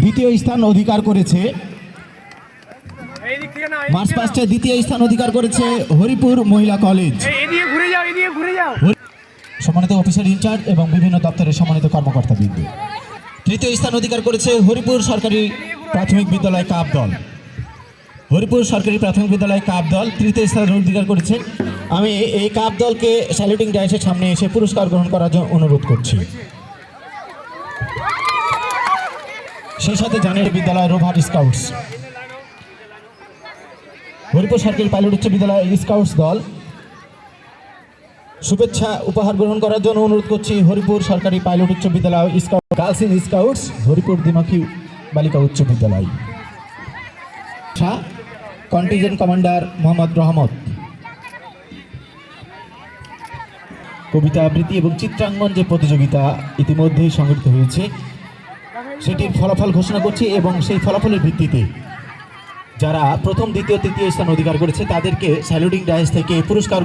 দ্বিতীয় স্থান অধিকার করেছে। মার্চ পাস্টে দ্বিতীয় স্থান অধিকার করেছে হরিপুর মহিলা কলেজ। সম্মানিত অফিসার ইনচার্জ এবং বিভিন্ন দপ্তরের সম্মানিত কর্মকর্তা বৃন্দ। তৃতীয় স্থান অধিকার করেছে হরিপুর সরকারি প্রাথমিক বিদ্যালয় কাপ দল। হরিপুর সরকারি প্রাথমিক বিদ্যালয় কাপ দল তৃতীয় স্থান অধিকার করেছে। আমি এই কাপ দলকে স্যালুটিং ডাইসের সামনে এসে পুরস্কার গ্রহণ করার জন্য অনুরোধ করছি। সেই সাথে জানের বিদ্যালয় রোভার স্কাউটস। হরিপুর সরকারি পাইলট উচ্চ বিদ্যালয় স্কাউটস দল। শুভেচ্ছা উপহার গ্রহণ করার জন্য অনুরোধ করছি হরিপুর সরকারি পাইলট উচ্চ বিদ্যালয় scout girls scouts, Haripur Dimakhi বালিকা উচ্চ বিদ্যালয়। কন্টিজেন্ট কমান্ডার মোহাম্মদ রহমত। কবিতা আবৃত্তি এবং চিত্রাঙ্গন যে প্রতিযোগিতা ইতিমধ্যেই সংগঠিত হয়েছে সেটির ফলাফল ঘোষণা করছি এবং সেই ফলাফলের ভিত্তিতে যারা প্রথম, দ্বিতীয়, তৃতীয় স্থান অধিকার করেছে, তাদেরকে স্যালুডিং ডায়েস থেকে পুরস্কার